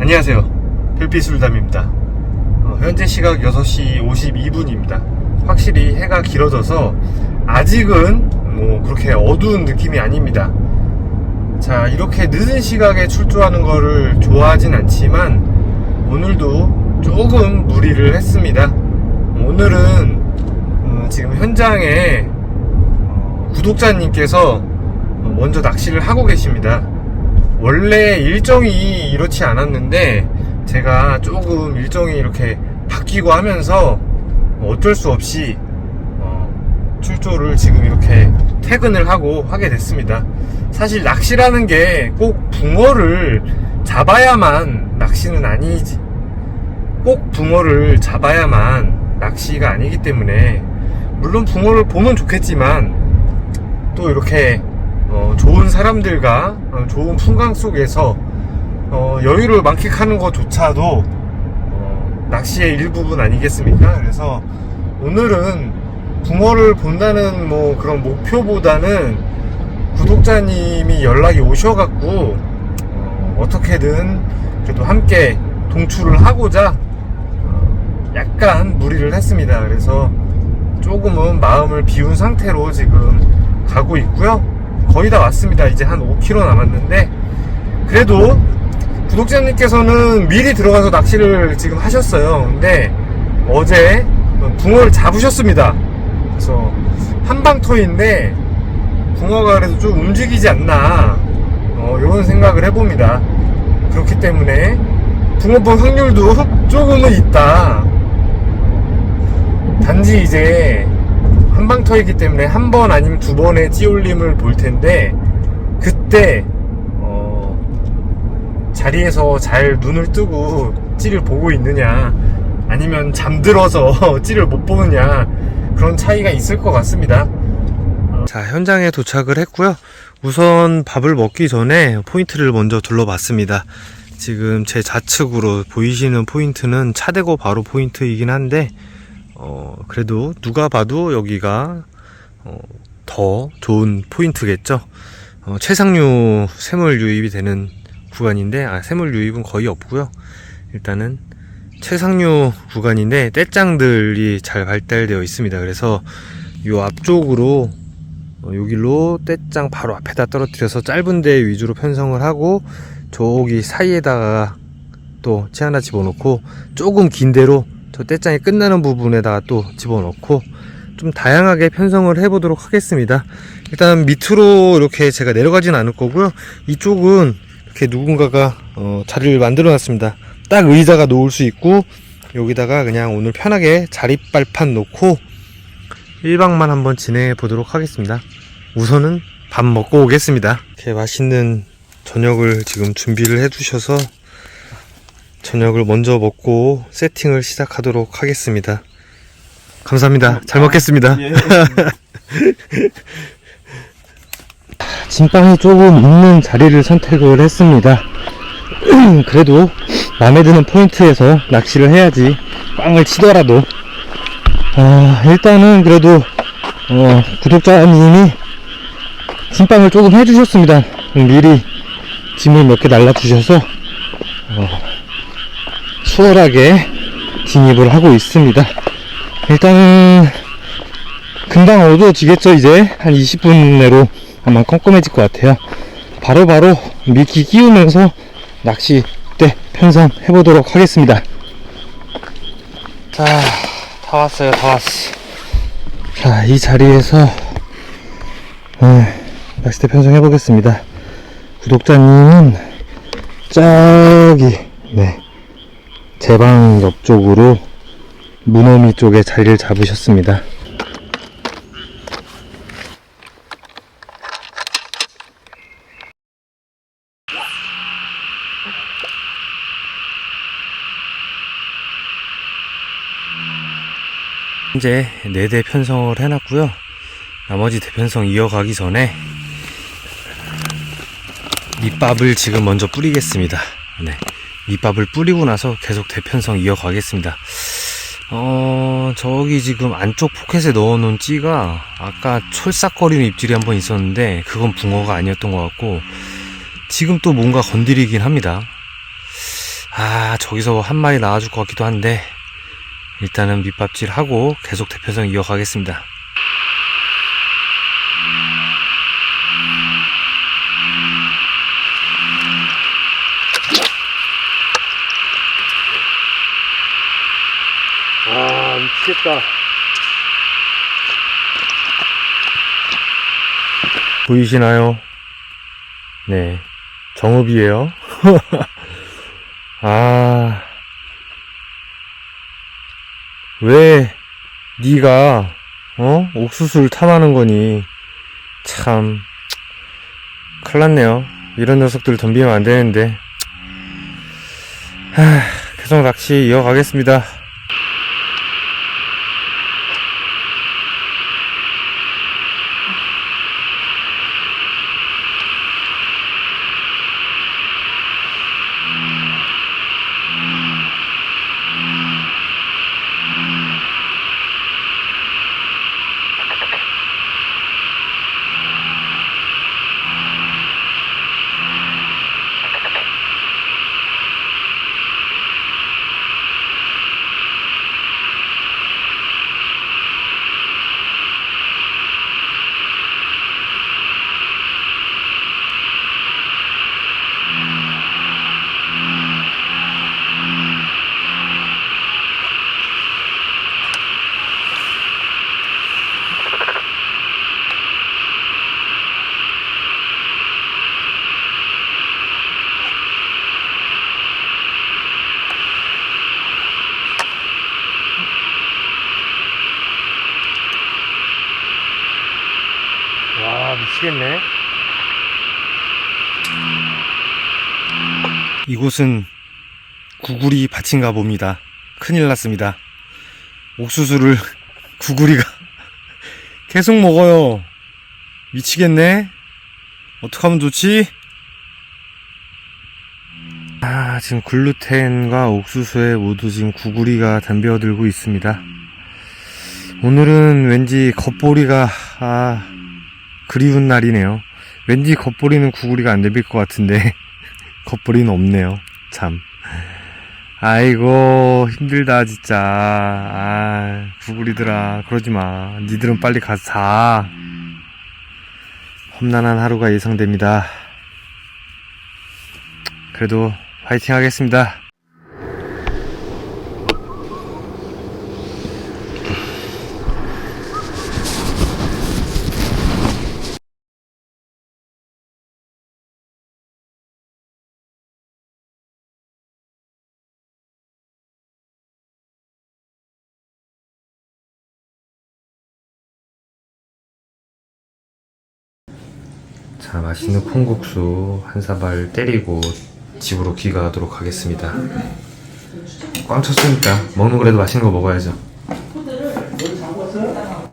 안녕하세요. 별빛술담입니다. 어, 현재 시각 6시 52분입니다. 확실히 해가 길어져서 아직은 뭐 그렇게 어두운 느낌이 아닙니다. 자, 이렇게 늦은 시각에 출조하는 거를 좋아하진 않지만 오늘도 조금 무리를 했습니다. 오늘은 어, 지금 현장에 어, 구독자님께서 어, 먼저 낚시를 하고 계십니다. 원래 일정이 이렇지 않았는데 제가 조금 일정이 이렇게 바뀌고 하면서 어쩔 수 없이 어, 출조를 지금 이렇게 퇴근을 하고 하게 됐습니다. 사실 낚시라는 게 꼭 붕어를 잡아야만 낚시는 아니지. 꼭 붕어를 잡아야만 낚시가 아니기 때문에 물론 붕어를 보면 좋겠지만 또 이렇게 어, 좋은 사람들과 어, 좋은 풍광 속에서 어, 여유를 만끽하는 것조차도 어, 낚시의 일부분 아니겠습니까? 그래서 오늘은 붕어를 본다는 뭐 그런 목표보다는 구독자님이 연락이 오셔갖고 어, 어떻게든 그래도 함께 동출을 하고자 어, 약간 무리를 했습니다. 그래서 조금은 마음을 비운 상태로 지금 가고 있고요. 거의 다 왔습니다. 이제 한 5km 남았는데 그래도 구독자님께서는 미리 들어가서 낚시를 지금 하셨어요. 근데 어제 붕어를 잡으셨습니다. 그래서 한방터인데 붕어가 그래도 좀 움직이지 않나 어, 이런 생각을 해봅니다. 그렇기 때문에 붕어본 확률도 조금은 있다. 단지 이제 한방터이기 때문에 한 번 아니면 두 번의 찌올림을 볼 텐데 그때 어, 자리에서 잘 눈을 뜨고 찌를 보고 있느냐 아니면 잠들어서 찌를 못 보느냐 그런 차이가 있을 것 같습니다. 자 현장에 도착을 했고요. 우선 밥을 먹기 전에 포인트를 먼저 둘러봤습니다. 지금 제 좌측으로 보이시는 포인트는 차대고 바로 포인트이긴 한데 어, 그래도 누가 봐도 여기가 어, 더 좋은 포인트겠죠. 어, 최상류 새물 유입이 되는 구간인데 아, 새물 유입은 거의 없고요. 일단은 최상류 구간인데 떼짱들이 잘 발달되어 있습니다. 그래서 이 앞쪽으로 어, 여기로 떼짱 바로 앞에다 떨어뜨려서 짧은 데 위주로 편성을 하고 저기 사이에다가 또치 하나 집어넣고 조금 긴 데로 저 떼짱이 끝나는 부분에다가 또 집어넣고 좀 다양하게 편성을 해보도록 하겠습니다. 일단 밑으로 이렇게 제가 내려가진 않을 거고요. 이쪽은 이렇게 누군가가 어, 자리를 만들어 놨습니다. 딱 의자가 놓을 수 있고 여기다가 그냥 오늘 편하게 자리빨판 놓고 1박만 한번 진행해 보도록 하겠습니다. 우선은 밥 먹고 오겠습니다. 이렇게 맛있는 저녁을 지금 준비를 해 두셔서 저녁을 먼저 먹고 세팅을 시작하도록 하겠습니다. 감사합니다. 잘 먹겠습니다. 진빵이 조금 있는 자리를 선택을 했습니다. 그래도 마음에 드는 포인트에서 낚시를 해야지 빵을 치더라도 아, 일단은 그래도 어, 구독자님이 진빵을 조금 해주셨습니다. 미리 짐을 몇 개 날라주셔서 어, 수월하게 진입을 하고 있습니다. 일단은 금방 어두워지겠죠 이제 한 20분 내로 아마 껌껌해질 것 같아요. 바로 바로 미끼 끼우면서 낚시대 편성해 보도록 하겠습니다. 자, 다 왔어요, 다 왔어. 자, 이 자리에서 네, 낚시대 편성해 보겠습니다. 구독자님은 저기 네, 제 방 옆쪽으로 문어미 쪽에 자리를 잡으셨습니다. 현재 4대 편성을 해놨고요. 나머지 대편성 이어가기 전에 밑밥을 지금 먼저 뿌리겠습니다. 네. 밑밥을 뿌리고 나서 계속 대편성 이어가겠습니다. 어, 저기 지금 안쪽 포켓에 넣어놓은 찌가 아까 촐싹거리는 입질이 한 번 있었는데 그건 붕어가 아니었던 것 같고 지금 또 뭔가 건드리긴 합니다. 아, 저기서 한 마리 나와줄 것 같기도 한데, 일단은 밑밥질 하고 계속 대표성 이어가겠습니다. 아, 미치겠다. 보이시나요? 네. 정읍이에요. 아. 왜 네가 어? 옥수수를 탐하는 거니? 참 큰일 났네요. 이런 녀석들 덤비면 안 되는데. 하, 계속 낚시 이어가겠습니다. 와 미치겠네. 이곳은 구구리 밭인가 봅니다. 큰일 났습니다. 옥수수를 구구리가 계속 먹어요. 미치겠네. 어떡하면 좋지? 아, 지금 글루텐과 옥수수에 모두 지금 구구리가 덤벼들고 있습니다. 오늘은 왠지 겉보리가, 아, 그리운 날이네요. 왠지 겉보리는 구구리가 안 덤빌 것 같은데, 겉보리는 없네요. 참. 아이고, 힘들다, 진짜. 아, 구구리들아, 그러지 마. 니들은 빨리 가서 자. 험난한 하루가 예상됩니다. 그래도 화이팅 하겠습니다. 자, 맛있는 콩국수 한 사발 때리고 집으로 귀가하도록 하겠습니다. 꽝 쳤으니까 먹는 거라도 맛있는 거 먹어야죠.